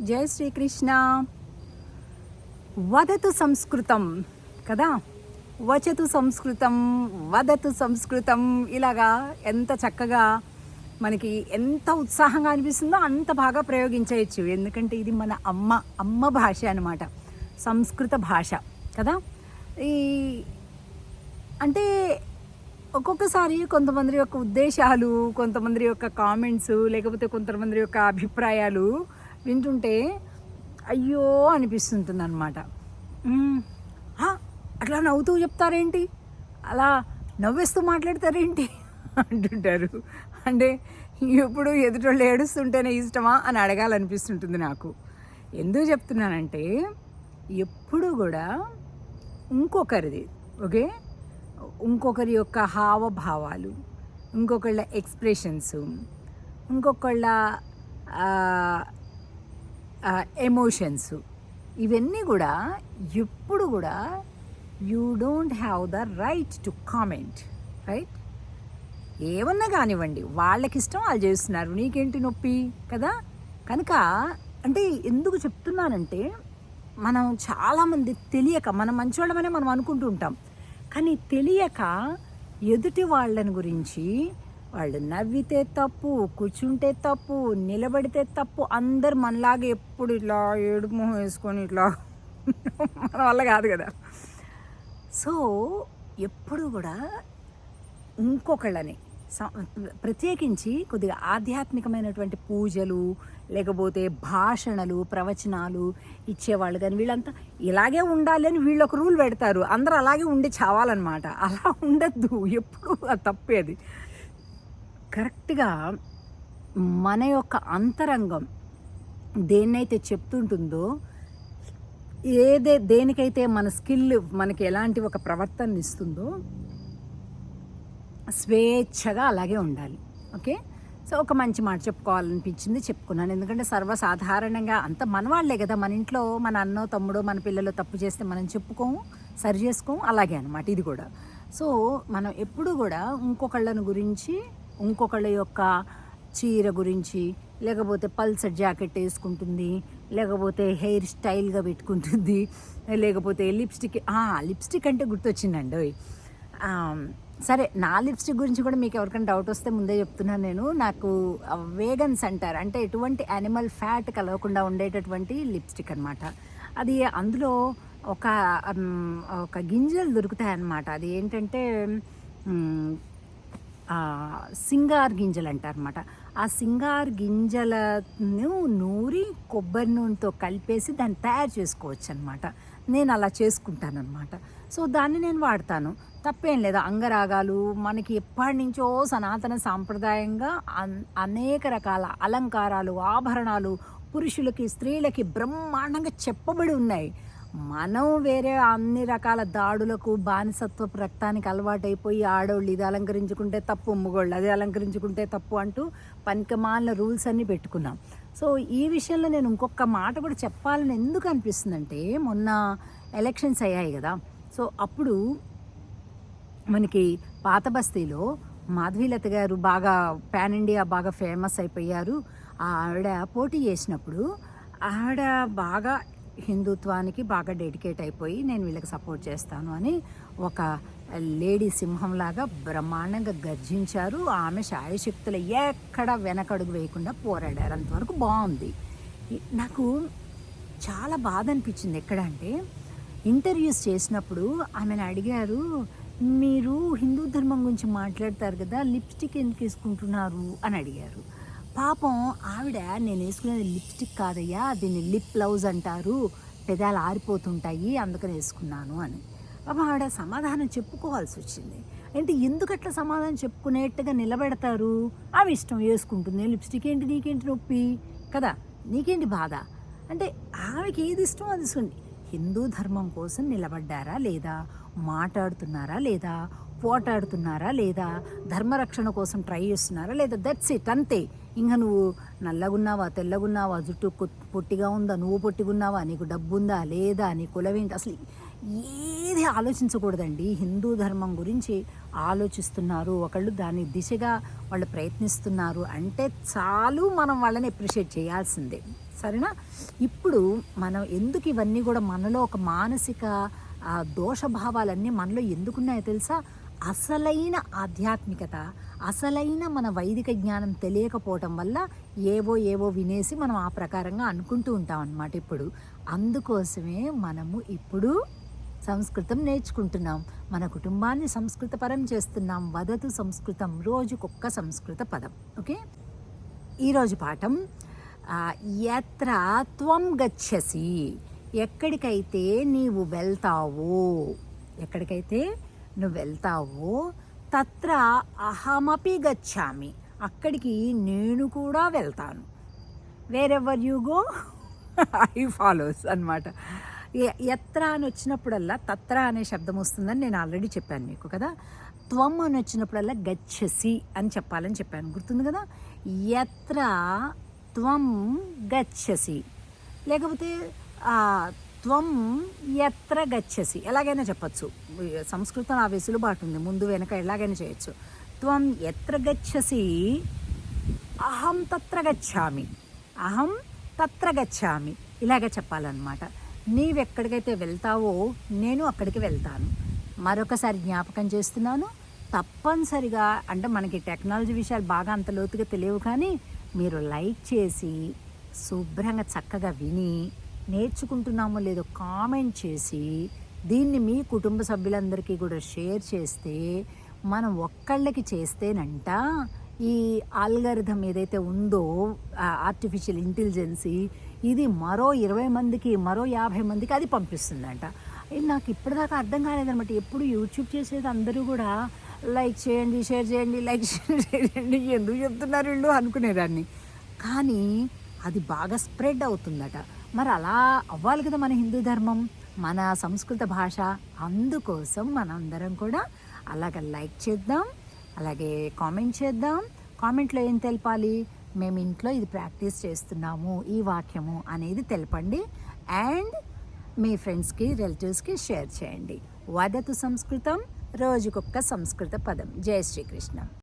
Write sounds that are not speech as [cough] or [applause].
జై శ్రీకృష్ణ. వదతు సంస్కృతం కదా? వచతు సంస్కృతం వదతు సంస్కృతం. ఇలాగా ఎంత చక్కగా మనకి ఎంత ఉత్సాహంగా అనిపిస్తుందో అంత బాగా ప్రయోగించవచ్చు ఎందుకంటే ఇది మన అమ్మ అమ్మ భాష అనమాట సంస్కృత భాష కదా? ఈ అంటే ఒక్కొక్కసారి కొంతమంది యొక్క ఉద్దేశాలు కొంతమంది యొక్క కామెంట్స్ లేకపోతే కొంతమంది యొక్క అభిప్రాయాలు వింటుంటే అయ్యో అనిపిస్తుంటుంది అనమాట అట్లా నవ్వుతూ చెప్తారేంటి? అలా నవ్వేస్తూ మాట్లాడతారేంటి? అంటుంటారు. అంటే ఎప్పుడు ఎదుటోళ్ళు ఏడుస్తుంటేనే ఇష్టమా అని అడగాలనిపిస్తుంటుంది నాకు. ఎందుకు చెప్తున్నానంటే ఎప్పుడు కూడా ఇంకొకరిది ఓకే? ఇంకొకరి యొక్క హావభావాలు ఇంకొకళ్ళ ఎక్స్ప్రెషన్స్ ఇంకొకళ్ళ ఎమోషన్స్ ఇవన్నీ కూడా ఎప్పుడు కూడా you don't have the right to comment right ఏమన్నా కానివ్వండి వాళ్ళకి ఇష్టం వాళ్ళు చేస్తున్నారు నీకేంటి నొప్పి కదా? కనుక అంటే ఎందుకు చెప్తున్నానంటే మనం చాలామంది తెలియక మనం మంచివాళ్ళమనే మనం అనుకుంటూ ఉంటాం. కానీ తెలియక ఎదుటి వాళ్ళని గురించి వాళ్ళు నవ్వితే తప్పు కూర్చుంటే తప్పు నిలబడితే తప్పు అందరు మనలాగా ఎప్పుడు ఇట్లా ఏడు మొహం వేసుకొని ఇట్లా మన వల్ల కాదు కదా. సో ఎప్పుడు కూడా ఇంకొకళ్ళని ప్రత్యేకించి కొద్దిగా ఆధ్యాత్మికమైనటువంటి పూజలు లేకపోతే భాషణలు ప్రవచనాలు ఇచ్చేవాళ్ళు కానీ వీళ్ళంతా ఇలాగే ఉండాలి అని వీళ్ళు ఒక రూల్ పెడతారు. అందరూ అలాగే ఉండి చావాలన్నమాట. అలా ఉండద్దు. ఎప్పుడు తప్పేది కరెక్ట్గా మన యొక్క అంతరంగం దేన్నైతే చెప్తుంటుందో ఏదే దేనికైతే మన స్కిల్ మనకి ఎలాంటి ఒక ప్రవర్తన ఇస్తుందో స్వేచ్ఛగా అలాగే ఉండాలి. ఓకే? సో ఒక మంచి మాట చెప్పుకోవాలనిపించింది చెప్పుకున్నాను. ఎందుకంటే సర్వసాధారణంగా అంత మనవాళ్ళే కదా మన ఇంట్లో మన అన్నో తమ్ముడో మన పిల్లలు తప్పు చేస్తే మనం చెప్పుకోము సరి చేసుకోము అలాగే అనమాట ఇది కూడా. సో మనం ఎప్పుడు కూడా ఇంకొకళ్ళని గురించి ఇంకొకళ్ళ యొక్క చీర గురించి లేకపోతే పల్సర్ జాకెట్ వేసుకుంటుంది లేకపోతే హెయిర్ స్టైల్గా పెట్టుకుంటుంది లేకపోతే లిప్స్టిక్ లిప్స్టిక్ అంటే గుర్తొచ్చిందండి ఓయ్. సరే నా లిప్స్టిక్ గురించి కూడా మీకు ఎవరికైనా డౌట్ వస్తే ముందే చెప్తున్నాను నేను. నాకు వేగన్స్ అంటారు. అంటే ఎటువంటి యానిమల్ ఫ్యాట్ కలవకుండా ఉండేటటువంటి లిప్స్టిక్ అనమాట అది అందులో ఒక ఒక గింజలు దొరుకుతాయి అన్నమాట అది ఏంటంటే సింగార్ గింజలు అంటారనమాట ఆ సింగార్ గింజలను నూరి కొబ్బరి నూనెతో కలిపేసి దాన్ని తయారు చేసుకోవచ్చు అనమాట నేను అలా చేసుకుంటానమాట సో దాన్ని నేను వాడతాను. తప్పేం లేదు. అంగరాగాలు మనకి ఎప్పటి నుంచో సనాతన సాంప్రదాయంగా అన్- అనేక రకాల అలంకారాలు ఆభరణాలు పురుషులకి స్త్రీలకి బ్రహ్మాండంగా చెప్పబడి ఉన్నాయి. మనం వేరే అన్ని రకాల దాడులకు బానిసత్వపు రక్తానికి అలవాటైపోయి ఆడవాళ్ళు ఇది అలంకరించుకుంటే తప్పు ఉమ్మగోళ్ళు అది అలంకరించుకుంటే తప్పు అంటూ పనికమాలిన రూల్స్ అన్నీ పెట్టుకున్నాం. సో ఈ విషయంలో నేను ఇంకొక మాట కూడా చెప్పాలని ఎందుకు అనిపిస్తుందంటే మొన్న ఎలక్షన్స్ అయ్యాయి కదా. సో అప్పుడు మనకి పాత బస్తీలో మాధవీలత గారు బాగా పాన్ ఇండియా బాగా ఫేమస్ అయిపోయారు. ఆవిడ పోటీ చేసినప్పుడు ఆవిడ బాగా హిందుత్వానికి బాగా డెడికేట్ అయిపోయి నేను వీళ్ళకి సపోర్ట్ చేస్తాను అని ఒక లేడీ సింహంలాగా బ్రహ్మాండంగా గర్జించారు. ఆమె శాయశక్తులు ఎక్కడ వెనకడుగు వేయకుండా పోరాడారు. అంతవరకు బాగుంది. నాకు చాలా బాధ అనిపించింది. ఎక్కడ అంటే ఇంటర్వ్యూస్ చేసినప్పుడు ఆమెను అడిగారు మీరు హిందూ ధర్మం గురించి మాట్లాడతారు కదా లిప్స్టిక్ ఎందుకు వేసుకుంటున్నారు? అని అడిగారు. పాపం ఆవిడ నేను వేసుకునేది లిప్స్టిక్ కాదయ్యా దీన్ని లిప్ బ్లౌజ్ అంటారు. పెదాలు ఆరిపోతుంటాయి అందుకని వేసుకున్నాను అని. పాపం ఆవిడ సమాధానం చెప్పుకోవాల్సి వచ్చింది. అంటే ఎందుకు అట్లా సమాధానం చెప్పుకునేట్టుగా నిలబెడతారు? ఆమె ఇష్టం వేసుకుంటుంది. లిప్స్టిక్ ఏంటి నీకేంటి నొప్పి? కదా నీకేంటి బాధ? అంటే ఆమెకి ఏది ఇష్టం అది హిందూ ధర్మం కోసం నిలబడ్డారా లేదా? మాట్లాడుతున్నారా లేదా? పోటాడుతున్నారా లేదా ధర్మరక్షణ కోసం ట్రై చేస్తున్నారా లేదా దట్స్ ఇట్ అంతే. ఇంకా నువ్వు నల్లగున్నావా తెల్లగున్నావా జుట్టు పొట్టిగా ఉందా నువ్వు పొట్టిగున్నావా నీకు డబ్బు ఉందా లేదా నీ కులవేంటి? అసలు ఏది ఆలోచించకూడదండి. హిందూ ధర్మం గురించి ఆలోచిస్తున్నారు. ఒకళ్ళు దాని దిశగా వాళ్ళు ప్రయత్నిస్తున్నారు అంటే చాలు మనం వాళ్ళని అప్రిషియేట్ చేయాల్సిందే. సరేనా? ఇప్పుడు మనం ఎందుకు ఇవన్నీ కూడా మనలో ఒక మానసిక దోషభావాలన్నీ మనలో ఎందుకున్నాయో తెలుసా? అసలైన ఆధ్యాత్మికత అసలైన మన వైదిక జ్ఞానం తెలియకపోవటం వల్ల ఏవో ఏవో వినేసి మనం ఆ ప్రకారంగా అనుకుంటూ ఉంటాం అన్నమాట ఇప్పుడు. అందుకోసమే మనము ఇప్పుడు సంస్కృతం నేర్చుకుంటున్నాం. మన కుటుంబాన్ని సంస్కృతపరం చేస్తున్నాం. వదతు సంస్కృతం రోజుకొక్క సంస్కృత పదం. ఓకే? ఈరోజు పాఠం ఎత్ర త్వం గచ్చసి. ఎక్కడికైతే నీవు వెళ్తావో ఎక్కడికైతే నువ్వు వెళ్తావో? తత్ర అహమపి గచ్చామి. అక్కడికి నేను కూడా వెళ్తాను. Wherever you go? I follows అనమాట ఎత్ర అని వచ్చినప్పుడల్లా తత్ర అనే శబ్దం వస్తుందని నేను ఆల్రెడీ చెప్పాను మీకు కదా? త్వం అని వచ్చినప్పుడల్లా గచ్చసి అని చెప్పాలని చెప్పాను. గుర్తుంది కదా? ఎత్ర త్వం గచ్చసి లేకపోతే త్వం ఎత్ర గచ్చసి. ఎలాగైనా చెప్పచ్చు. సంస్కృతం ఆ వెసులుబాటు ఉంది. ముందు వెనక ఎలాగైనా చేయొచ్చు. త్వం ఎత్ర గచ్చసి అహం తత్ర గచ్చామి. అహం తత్ర గచ్చామి. ఇలాగ చెప్పాలన్నమాట. నీవెక్కడికైతే వెళ్తావో నేను అక్కడికి వెళ్తాను. మరొకసారి జ్ఞాపకం చేస్తున్నాను. తప్పనిసరిగా అంటే మనకి టెక్నాలజీ విషయాలు బాగా అంత లోతుగా తెలియవు కానీ మీరు లైక్ చేసి శుభ్రంగా చక్కగా విని నేర్చుకుంటున్నామో లేదో కామెంట్ చేసి దీన్ని మీ కుటుంబ సభ్యులందరికీ కూడా షేర్ చేస్తే మనం ఒక్కళ్ళకి చేస్తేనంట ఈ ఆల్గరిథం ఏదైతే ఉందో ఆర్టిఫిషియల్ ఇంటెలిజెన్సీ ఇది మరో ఇరవై మందికి మరో యాభై మందికి అది పంపిస్తుందంట. ఇది నాకు ఇప్పటిదాకా అర్థం కాలేదనమాట ఎప్పుడు యూట్యూబ్ చేసేది అందరూ కూడా లైక్ చేయండి షేర్ చేయండి లైక్ [laughs] చేయండి ఎందుకు చెప్తున్నారు వీళ్ళు అనుకునేదాన్ని. కానీ అది బాగా స్ప్రెడ్ అవుతుందట. మరి అలా అవ్వాలి కదా మన హిందూ ధర్మం మన సంస్కృత భాష. అందుకోసం మనందరం కూడా అలాగ లైక్ చేద్దాం అలాగే కామెంట్ చేద్దాం. కామెంట్లో ఏం తెలపాలి? మేము ఇంట్లో ఇది ప్రాక్టీస్ చేస్తున్నాము ఈ వాక్యము అనేది తెలపండి. అండ్ మీ ఫ్రెండ్స్కి రిలేటివ్స్కి షేర్ చేయండి. వదతు సంస్కృతం రోజుకొక్క సంస్కృత పదం. జయ శ్రీకృష్ణ.